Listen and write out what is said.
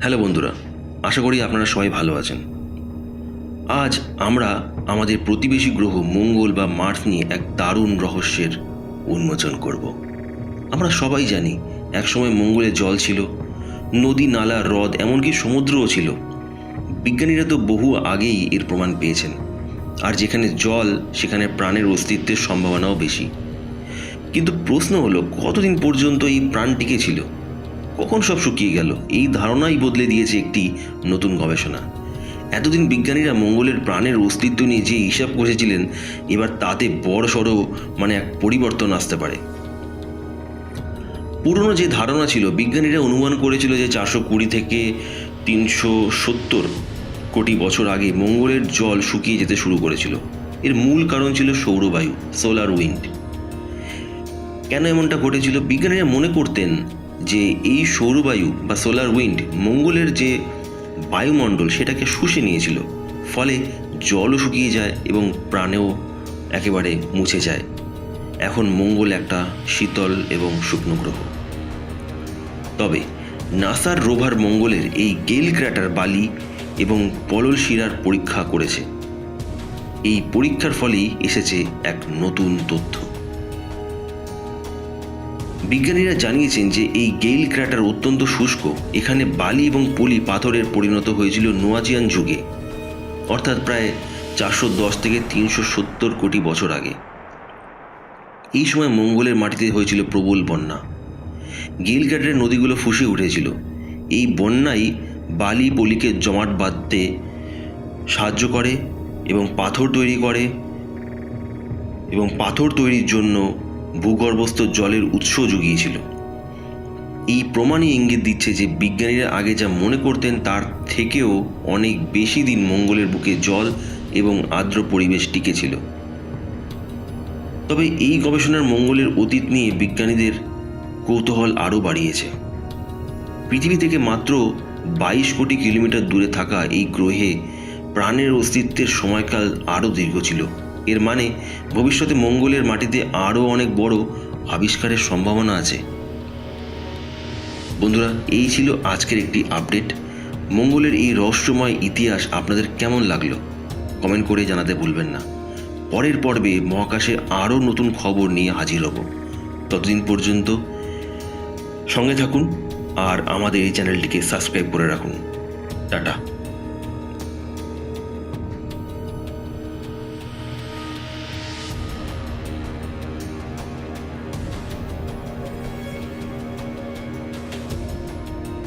Hello বন্ধুরা, আশা করি আপনারা সবাই ভালো আছেন। আজ আমরা আমাদের প্রতিবেশী গ্রহ মঙ্গল বা মার্স নিয়ে এক দারুণ রহস্যের উন্মোচন করব। আমরা সবাই জানি, একসময় মঙ্গলে জল ছিল, নদী, নালা, হ্রদ, এমনকি সমুদ্রও ছিল। বিজ্ঞানীরা তো বহু আগেই এর প্রমাণ পেয়েছেন, আর যেখানে জল, সেখানে প্রাণের অস্তিত্বের সম্ভাবনাও বেশি। কিন্তু প্রশ্ন হলো, কতদিন পর্যন্ত এই প্রাণ টিকে ছিল? কখন সব শুকিয়ে গেল? এই ধারণাই বদলে দিয়েছে একটি নতুন গবেষণা। এতদিন বিজ্ঞানীরা মঙ্গলের প্রাণের অস্তিত্ব নিয়ে যে হিসাব করেছিলেন, এবার তাতে বড় সড়ো মানে এক পরিবর্তন আসতে পারে। পুরনো যে ধারণা ছিল, বিজ্ঞানীরা অনুমান করেছিল যে চারশো কুড়ি থেকে তিনশো সত্তর কোটি বছর আগে মঙ্গলের জল শুকিয়ে যেতে শুরু করেছিল। এর মূল কারণ ছিল সৌরবায়ু, সোলার উইন্ড। কেন এমনটা ঘটেছিল? বিজ্ঞানীরা মনে করতেন যে এই সৌরবায়ু বা সোলার উইন্ড মঙ্গলের যে বায়ুমণ্ডল সেটাকে শুষে নিয়েছিল, ফলে জলও শুকিয়ে যায় এবং প্রাণেও একেবারে মুছে যায়। এখন মঙ্গল একটা শীতল এবং শুকনো গ্রহ। তবে নাসার রোভার মঙ্গলের এই গেল ক্র্যাটার বালি এবং পলল শিরার পরীক্ষা করেছে। এই পরীক্ষার ফলেই এসেছে এক নতুন তথ্য। বিজ্ঞানীরা জানিয়েছেন যে এই গেইল ক্র্যাটার অত্যন্ত শুষ্ক। এখানে বালি এবং পলি পাথরের পরিণত হয়েছিল নোয়াজিয়ান যুগে, অর্থাৎ প্রায় চারশো দশ থেকে তিনশো সত্তর কোটি বছর আগে। এই সময় মঙ্গলের মাটিতে হয়েছিল প্রবল বন্যা। গেইল ক্র্যাটারের নদীগুলো ফুসে উঠেছিল। এই বন্যাই বালি পলিকে জমাট বাঁধতে সাহায্য করে এবং পাথর তৈরি করে এবং পাথর তৈরির জন্য ভূগর্ভস্থ জলের উৎস জুগিয়েছিল। এই প্রমাণই ইঙ্গিত দিচ্ছে যে বিজ্ঞানীরা আগে যা মনে করতেন তার থেকেও অনেক বেশি দিন মঙ্গলের বুকে জল এবং আর্দ্র পরিবেশ টিকেছিল। তবে এই গবেষণার মঙ্গলের অতীত নিয়ে বিজ্ঞানীদের কৌতূহল আরও বাড়িয়েছে। পৃথিবী থেকে মাত্র বাইশ কোটি কিলোমিটার দূরে থাকা এই গ্রহে প্রাণের অস্তিত্বের সময়কাল আরও দীর্ঘ ছিল। এর মানে ভবিষ্যতে মঙ্গলের মাটিতে আরও অনেক বড় আবিষ্কারের সম্ভাবনা আছে। বন্ধুরা, এই ছিল আজকের একটি আপডেট। মঙ্গলের এই রহস্যময় ইতিহাস আপনাদের কেমন লাগল? কমেন্ট করে জানাতে ভুলবেন না। পরের পর্বে মহাকাশে আরও নতুন খবর নিয়ে হাজির হব। ততদিন পর্যন্ত সঙ্গে থাকুন আর আমাদের এই চ্যানেলটিকে সাবস্ক্রাইব করে রাখুন। টাটা।